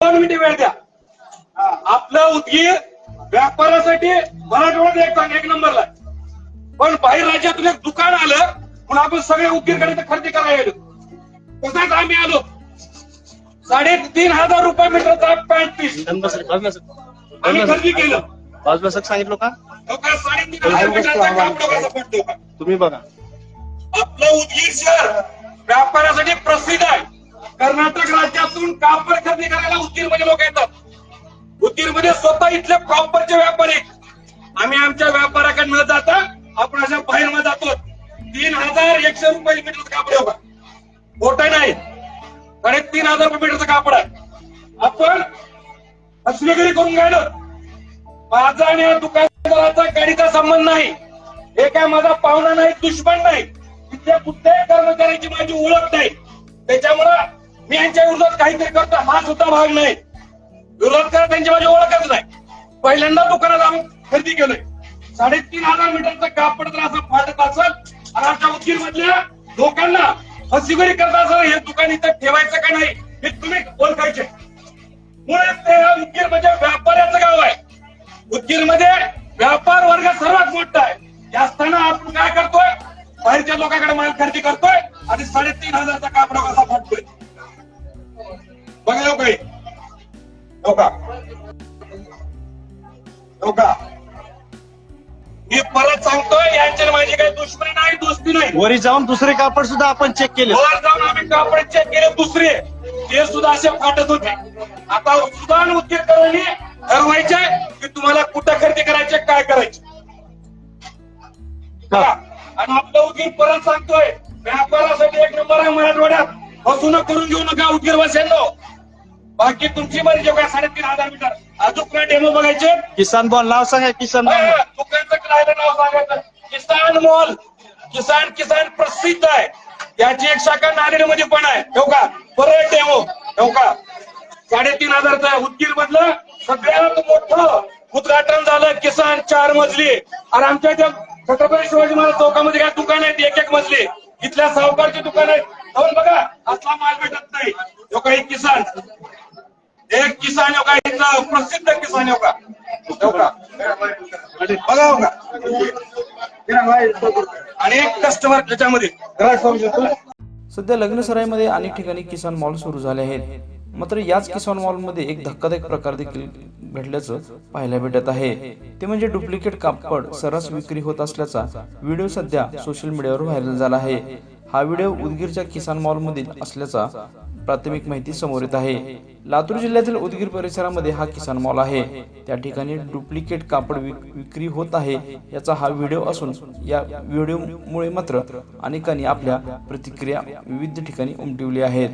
दोन मिनिटे वेळ द्या. आपलं उदगीर व्यापारासाठी मराठवाड्यात एक एक नंबरला. पण बाहेर राज्यातून एक दुकान आलं म्हणून आपण सगळे उदगीरकडे खरेदी करायला गेलो. तसाच आम्ही आलो. साडेतीन हजार रुपये मीटरचा पॅन्ट पीस. आम्ही खरेदी केलं. बाजूला सांगितलं का? का? साडेतीन हजार मीटरचा कापडाचा पडतो का तुम्ही बघा. आपलं उदगीर शहर व्यापारासाठी प्रसिद्ध आहे. कर्नाटक राज्यातून कापड खरेदी करायला उदगीरमध्ये लोक येतात. उदगीरमध्ये स्वतः इथले प्रॉपरचे व्यापारी. आम्ही आमच्या व्यापाराकडे न जाता आपण अशा बाहेर मध्ये जातो. तीन हजार एकशे रुपये मीटरचं कापड होता बघा. नाही. साडे तीन हजार रुपये मीटरचं कापड आहे. आपण फसवेगिरी करून गेलो माझा आणि या दुकानदाराचा गाडीचा संबंध नाही. हे काय माझा पाहुणा नाही दुश्मन नाही. तिथल्या कुठल्याही कर्मचाऱ्याची माझी ओळख नाही. त्याच्यामुळं मी यांच्या विरोधात काहीतरी करतो हा सुद्धा भाग नाही. विरोध करा त्यांची माझी ओळखच नाही पहिल्यांदा दुकानात आम्ही खरेदी केलोय. साडेतीन हजार मीटरचं कापड जर असं फाटत असत आणि आमच्या उदगीर मधल्या लोकांना फसवेगिरी करत असं हे दुकान इथं ठेवायचं का नाही हे तुम्ही ओळखायचे. मुळात ते उदगीर म्हणजे व्यापाऱ्याचं गाव आहे. उदगीरमध्ये व्यापार वर्ग सर्वात मोठा आहे. हे असताना आपण काय करतोय? बाहेरच्या लोकांकडे माल खरेदी करतोय. आणि साडेतीन हजारचा कापड हो का? मी परत सांगतोय यांच्या माझी काही दुश्मनी नाही दोस्ती नाही. वरी जाऊन दुसरे कापड सुद्धा आपण चेक केले. वर जाऊन आम्ही कापड चेक केले दुसरे. ते सुद्धा असे फाटत होते. आता सुदान उद्योगकरांनी ठरवायचे की तुम्हाला कुठं खरेदी करायचे काय करायचे. आणि आपलं उदगीर परत सांगतोय व्यापारासाठी एक नंबर आहे मराठवाड्यात. फसवणूक करून घेऊ नका उदगीर वासियांनो. बाकी तुमची मर्जी जेव्हा साडेतीन हजार मीटर. अजून डेमो बघायचे? किसान बॉल नाव सांगा किसान बॉल दुकानचं राहिलं नाव सांगायचं. किसान मॉल. किसान किसान प्रसिद्ध आहे. याची एक शाखा नांदेडमध्ये पण आहे. ठेव का परत डेमो ठेव का साडेतीन हजारचा उदगीर मधलं सगळ्यात मोठं उद्घाटन झालं किसान चार मजली. आणि आमच्या इथे छत्रपती शिवाजी महाराज चौकामध्ये काय दुकान आहेत एक एक मजली. इथल्या सावकारची दुकान आहेत जाऊन बघा असला माल भेटत नाही तो काही किसान एक किसान प्रसिद्ध किसान येऊ का? येऊ का? बघा हो का? आणि एक कस्टमर त्याच्यामध्ये. ग्राहक समजू शकतो सध्या लग्नसराईमध्ये अनेक ठिकाणी किसान मॉल सुरू झाले आहेत. मात्र याच किसान मॉलमध्ये एक धक्कादायक प्रकार देखील घडल्याचं पाहायला भेटत आहे. ते म्हणजे डुप्लिकेट कापड सर्रास विक्री होत असल्याचा व्हिडिओ सध्या सोशल मीडियावर व्हायरल झाला आहे. हा व्हिडिओ उदगीरच्या किसान मॉलमधील असल्याचा प्राथमिक माहिती समोर येत आहे. लातूर जिल्ह्यातील उदगीर परिसरामध्ये हा किसान मॉल आहे. त्या ठिकाणी डुप्लिकेट कापड विक- विक्री होत आहे. याचा हा व्हिडिओ असून या व्हिडिओमुळे मात्र अनेकांनी आपल्या प्रतिक्रिया विविध ठिकाणी उमटवली आहेत.